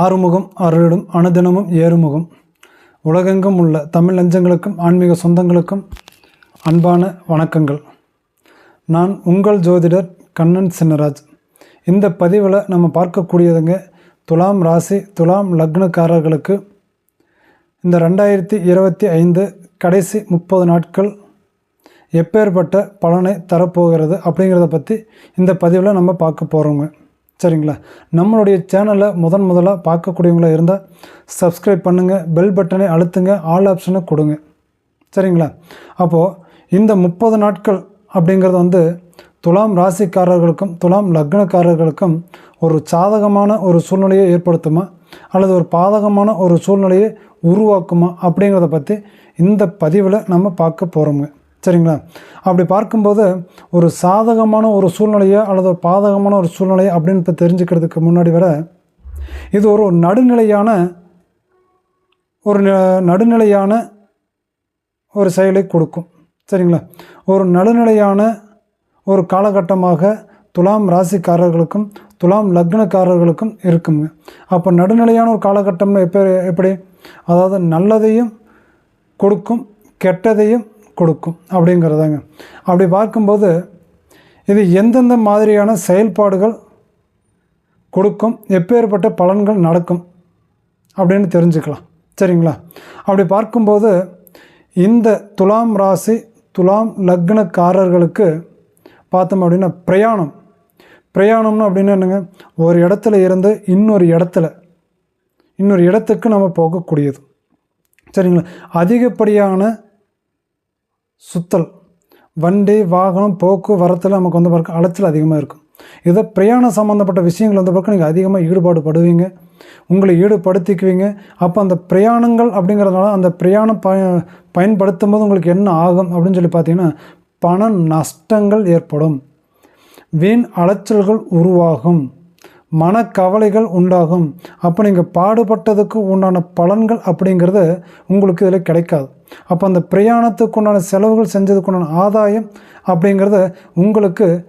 ஆறுமுகம் அருளிடும் அனுதினமும் ஏறுமுகம். உலகெங்கும் உள்ள தமிழ் நெஞ்சங்களுக்கும் ஆன்மீக சொந்தங்களுக்கும் அன்பான வணக்கங்கள். நான் உங்கள் ஜோதிடர் கண்ணன் சின்னராஜ். இந்த பதிவில் நம்ம பார்க்கக்கூடியதுங்க துலாம் ராசி துலாம் லக்னக்காரர்களுக்கு இந்த ரெண்டாயிரத்தி இருபத்தி ஐந்து கடைசி முப்பது நாட்கள் எப்பேற்பட்ட பலனை தரப்போகிறது அப்படிங்கிறத பற்றி இந்த பதிவில் நம்ம பார்க்க போகிறோங்க சரிங்களா? நம்மளுடைய சேனலை முதன் முதலாக பார்க்கக்கூடியவங்களாக இருந்தால் சப்ஸ்கிரைப் பண்ணுங்கள் பெல் பட்டனை அழுத்துங்க ஆல் ஆப்ஷனை கொடுங்க. சரிங்களா? அப்போது இந்த முப்பது நாட்கள் அப்படிங்கிறது வந்து துலாம் ராசிக்காரர்களுக்கும் துலாம் லக்னக்காரர்களுக்கும் ஒரு சாதகமான ஒரு சூழ்நிலையை ஏற்படுத்துமா? அல்லது ஒரு பாதகமான ஒரு சூழ்நிலையை உருவாக்குமா? அப்படிங்கிறத பற்றி இந்த பதிவில் நம்ம பார்க்க போகிறோங்க சரிங்களா? அப்படி பார்க்கும்போது ஒரு சாதகமான ஒரு சூழ்நிலையோ அல்லது ஒரு பாதகமான ஒரு சூழ்நிலையை அப்படின்னு இப்போ தெரிஞ்சுக்கிறதுக்கு முன்னாடி வர இது ஒரு நடுநிலையான ஒரு நடுநிலையான ஒரு செயலை கொடுக்கும். சரிங்களா? ஒரு நடுநிலையான ஒரு காலகட்டமாக துலாம் ராசிக்காரர்களுக்கும் துலாம் லக்னக்காரர்களுக்கும் இருக்குங்க அப்போ நடுநிலையான ஒரு காலகட்டம்னு எப்போ எப்படி? அதாவது நல்லதையும் கொடுக்கும் கெட்டதையும் கொடுக்கும் அப்படிங்கிறதாங்க. அப்படி பார்க்கும்போது இது எந்தெந்த மாதிரியான செயல்பாடுகள் கொடுக்கும் எப்பேற்பட்ட பலன்கள் நடக்கும் அப்படின்னு தெரிஞ்சுக்கலாம். சரிங்களா? அப்படி பார்க்கும்போது இந்த துலாம் ராசி துலாம் லக்னக்காரர்களுக்கு பார்த்தோம் அப்படின்னா பிரயாணம். பிரயாணம்னு அப்படின்னு என்னங்க? ஒரு இடத்துல இருந்து இன்னொரு இடத்துல இன்னொரு இடத்துக்கு நம்ம போகக்கூடியது. சரிங்களா? அதிகப்படியான சுத்தல். வண்டி வாகனம் போக்குவரத்தில் நமக்கு வந்து பார்க்க அலைச்சல் அதிகமாக இருக்கும். இதை பிரயாணம் சம்மந்தப்பட்ட விஷயங்கள் வந்து பார்க்க நீங்கள் அதிகமாக ஈடுபாடு படுவீங்க உங்களை ஈடுபடுத்திக்குவீங்க. அப்போ அந்த பிரயாணங்கள் அப்படிங்கிறதுனால அந்த பிரயாணம் பய பயன்படுத்தும் போது உங்களுக்கு என்ன ஆகும் அப்படின்னு சொல்லி பார்த்தீங்கன்னா பண நஷ்டங்கள் ஏற்படும். வீண் அலைச்சல்கள் உருவாகும். மனக்கவலைகள் உண்டாகும். அப்போ நீங்கள் பாடுபட்டதுக்கு உண்டான பலன்கள் அப்படிங்கிறது உங்களுக்கு இதில் கிடைக்காது. அப்போ அந்த பிரயாணத்துக்கு உண்டான செலவுகள் செஞ்சதுக்கு உண்டான ஆதாயம் அப்படிங்கிறது உங்களுக்கு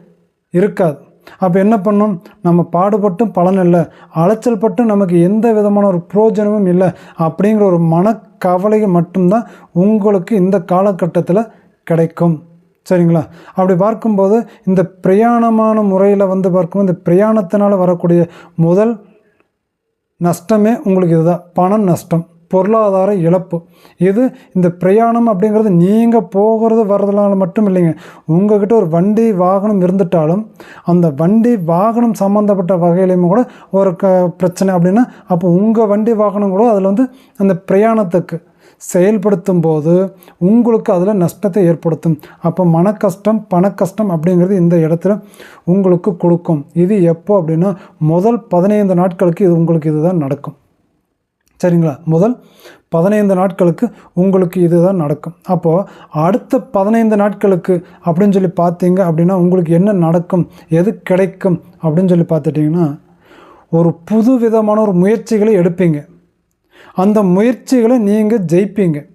இருக்காது. அப்போ என்ன பண்ணும்? நம்ம பாடுபட்டும் பலன் இல்லை. அலைச்சல் பட்டும் நமக்கு எந்த விதமான ஒரு புரோஜனமும் இல்லை அப்படிங்கிற ஒரு மனக்கவலை மட்டும்தான் உங்களுக்கு இந்த காலகட்டத்தில் கிடைக்கும். சரிங்களா? அப்படி பார்க்கும்போது இந்த பிரயாணமான முறையில் வந்து பார்க்கும்போது இந்த பிரயாணத்தினால் வரக்கூடிய முதல் நஷ்டமே உங்களுக்கு இதுதான். பணம் நஷ்டம் பொருளாதார இழப்பு. இது இந்த பிரயாணம் அப்படிங்கிறது நீங்கள் போகிறது வர்றதுனால மட்டும் இல்லைங்க. உங்கள்கிட்ட ஒரு வண்டி வாகனம் இருந்துட்டாலும் அந்த வண்டி வாகனம் சம்மந்தப்பட்ட வகையிலையும் கூட ஒரு க பிரச்சனை அப்படின்னா அப்போ உங்கள் வண்டி வாகனம் கூட அதில் வந்து அந்த பிரயாணத்துக்கு செயல்படுத்தும் போது உங்களுக்கு அதில் நஷ்டத்தை ஏற்படுத்தும். அப்போ மன கஷ்டம் பண கஷ்டம் அப்படிங்கிறது இந்த இடத்துல உங்களுக்கு கொடுக்கும். இது எப்போ அப்படின்னா முதல் பதினைந்து நாட்களுக்கு இது உங்களுக்கு இதுதான் நடக்கும். சரிங்களா? முதல் பதினைந்து நாட்களுக்கு உங்களுக்கு இதுதான் நடக்கும். அப்போது அடுத்த பதினைந்து நாட்களுக்கு அப்படின்னு சொல்லி பார்த்தீங்க அப்படின்னா உங்களுக்கு என்ன நடக்கும் எது கிடைக்கும் அப்படின்னு சொல்லி பார்த்துட்டிங்கன்னா ஒரு புது விதமான ஒரு முயற்சிகளை எடுப்பீங்க. அந்த முயற்சிகளை நீங்கள் ஜெயிப்பீங்க.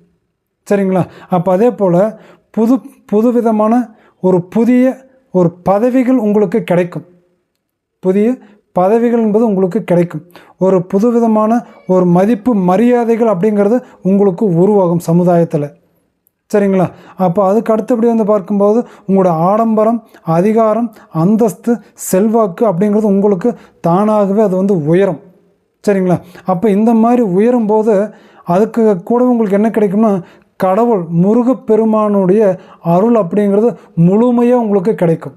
சரிங்களா? அப்போ அதே போல் புது புது விதமான ஒரு புதிய ஒரு பதவிகள் உங்களுக்கு கிடைக்கும். புதிய பதவிகள் என்பது உங்களுக்கு கிடைக்கும். ஒரு புதுவிதமான ஒரு மதிப்பு மரியாதைகள் அப்படிங்கிறது உங்களுக்கு உருவாகும் சமுதாயத்தில். சரிங்களா? அப்போ அதுக்கு அடுத்தபடி வந்து பார்க்கும்போது உங்களோட ஆடம்பரம் அதிகாரம் அந்தஸ்து செல்வாக்கு அப்படிங்கிறது உங்களுக்கு தானாகவே அது வந்து உயரும். சரிங்களா? அப்போ இந்த மாதிரி உயரும் போது அதுக்கு கூட உங்களுக்கு என்ன கிடைக்கும்னா கடவுள் முருகப்பெருமானுடைய அருள் அப்படிங்கிறது முழுமையாக உங்களுக்கு கிடைக்கும்.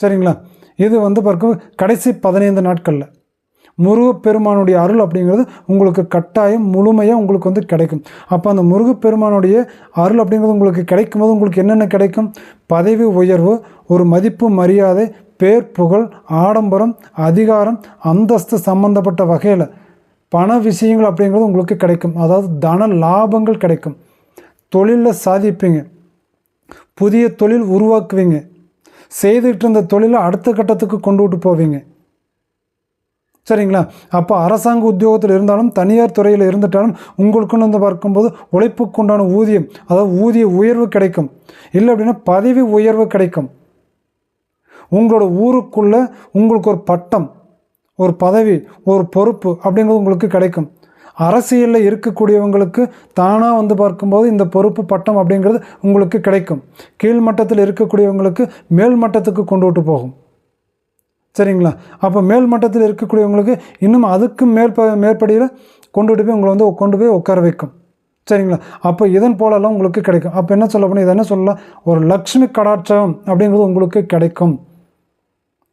சரிங்களா? இது வந்து பார்க்கும் கடைசி பதினைந்து நாட்களில். முருகப்பெருமானுடைய அருள் அப்படிங்கிறது உங்களுக்கு கட்டாயம் முழுமையாக உங்களுக்கு வந்து கிடைக்கும். அப்போ அந்த முருகப்பெருமானுடைய அருள் அப்படிங்கிறது உங்களுக்கு கிடைக்கும்போது உங்களுக்கு என்னென்ன கிடைக்கும்? பதவி உயர்வு ஒரு மதிப்பு மரியாதை பேர் புகழ் ஆடம்பரம் அதிகாரம் அந்தஸ்து சம்பந்தப்பட்ட வகையில் பண விஷயங்கள் அப்படிங்கிறது உங்களுக்கு கிடைக்கும். அதாவது தன லாபங்கள் கிடைக்கும். தொழிலில் சாதிப்பீங்க. புதிய தொழில் உருவாக்குவீங்க. செய்துட்டு இருந்த தொழிலை அடுத்த கட்டத்துக்கு கொண்டு விட்டு போவீங்க. சரிங்களா? அப்போ அரசாங்க உத்தியோகத்தில் இருந்தாலும் தனியார் துறையில் இருந்துட்டாலும் உங்களுக்குன்னு வந்து பார்க்கும்போது உழைப்புக்கு உண்டான ஊதியம் அதாவது ஊதிய உயர்வு கிடைக்கும். இல்லை அப்படின்னா பதவி உயர்வு கிடைக்கும். உங்களோட ஊருக்குள்ளே உங்களுக்கு ஒரு பட்டம் ஒரு பதவி ஒரு பொறுப்பு அப்படிங்கிறது உங்களுக்கு கிடைக்கும். அரசியலில் இருக்கக்கூடியவங்களுக்கு தானாக வந்து பார்க்கும்போது இந்த பொறுப்பு பட்டம் அப்படிங்கிறது உங்களுக்கு கிடைக்கும். கீழ்மட்டத்தில் இருக்கக்கூடியவங்களுக்கு மேல் மட்டத்துக்கு கொண்டு விட்டு போகும். சரிங்களா? அப்போ மேல் மட்டத்தில் இருக்கக்கூடியவங்களுக்கு இன்னும் அதுக்கும் மேற்ப மேற்படியில் கொண்டுட்டு போய் உங்களை வந்து கொண்டு போய் உட்கார வைக்கும். சரிங்களா? அப்போ இதன் போலெல்லாம் உங்களுக்கு கிடைக்கும். அப்போ என்ன சொல்ல போனால் இதை என்ன சொல்லலாம்? ஒரு லக்ஷ்மி கடாட்சம் அப்படிங்கிறது உங்களுக்கு கிடைக்கும்.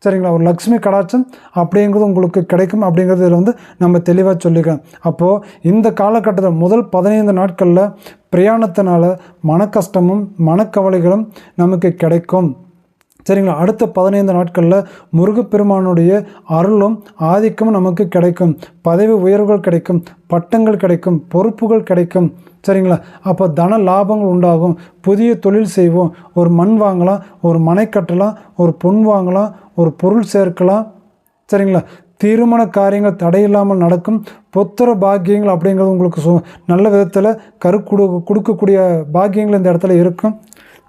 சரிங்களா? ஒரு லக்ஷ்மி கடாட்சம் அப்படிங்கிறது உங்களுக்கு கிடைக்கும் அப்படிங்கிறது இதில் வந்து நம்ம தெளிவாக சொல்லிக்கலாம் அப்போது இந்த காலகட்டத்தில் முதல் பதினைந்து நாட்களில் பிரயாணத்தினால மன கஷ்டமும் மனக்கவலைகளும் நமக்கு கிடைக்கும். சரிங்களா? அடுத்த பதினைந்து நாட்களில் முருகப்பெருமானுடைய அருளும் ஆதிக்கமும் நமக்கு கிடைக்கும். பதவி உயர்வுகள் கிடைக்கும் பட்டங்கள் கிடைக்கும் பொறுப்புகள் கிடைக்கும். சரிங்களா? அப்போ தன லாபங்கள் உண்டாகும். புதிய தொழில் செய்வோம். ஒரு மண் வாங்கலாம் ஒரு மனை கட்டலாம் ஒரு பொன் வாங்கலாம் ஒரு பொருள் சேர்க்கலாம். சரிங்களா? திருமண காரியங்கள் தடையில்லாமல் நடக்கும். புத்திர பாக்கியங்கள் அப்படிங்கிறது உங்களுக்கு சு நல்ல விதத்தில் கரு கொடு கொடுக்கக்கூடிய பாக்கியங்கள் இந்த இடத்துல இருக்கும்.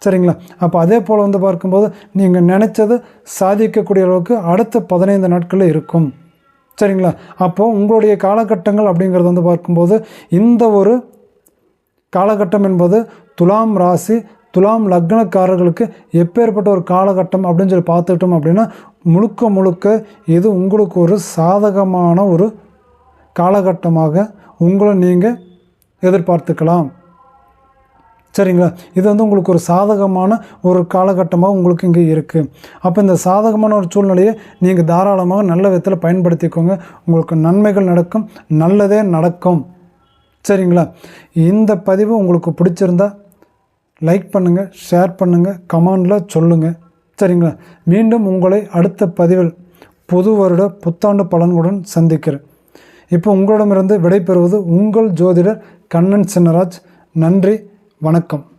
சரிங்களா? அப்போ அதே போல் வந்து பார்க்கும்போது நீங்கள் நினச்சது சாதிக்கக்கூடிய அளவுக்கு அடுத்த பதினைந்து நாட்களில் இருக்கும். சரிங்களா? அப்போது உங்களுடைய காலகட்டங்கள் அப்படிங்கிறது வந்து பார்க்கும்போது இந்த ஒரு காலகட்டம் என்பது துலாம் ராசி துலாம் லக்னக்காரர்களுக்கு எப்பேற்பட்ட ஒரு காலகட்டம் அப்படின்னு சொல்லி பார்த்துக்கிட்டோம் அப்படின்னா முழுக்க முழுக்க இது உங்களுக்கு ஒரு சாதகமான ஒரு காலகட்டமாக உங்களை நீங்கள் எதிர்பார்த்துக்கலாம். சரிங்களா? இது வந்து உங்களுக்கு ஒரு சாதகமான ஒரு காலகட்டமாக உங்களுக்கு இங்கே இருக்குது அப்போ இந்த சாதகமான ஒரு சூழ்நிலையை நீங்கள் தாராளமாக நல்ல விதத்தில் பயன்படுத்திக்கோங்க. உங்களுக்கு நன்மைகள் நடக்கும் நல்லதே நடக்கும். சரிங்களா? இந்த பதிவு உங்களுக்கு பிடிச்சிருந்தா லைக் பண்ணுங்கள் ஷேர் பண்ணுங்கள் கமெண்டில் சொல்லுங்கள் சரிங்களா? மீண்டும் உங்களை அடுத்த பதிவில் புது வருட புத்தாண்டு பலன்களுடன் சந்திக்கிறேன். இப்போ உங்களிடமிருந்து விடைபெறுவது உங்கள் ஜோதிடர் கண்ணன் சின்னராஜ். நன்றி. வணக்கம்.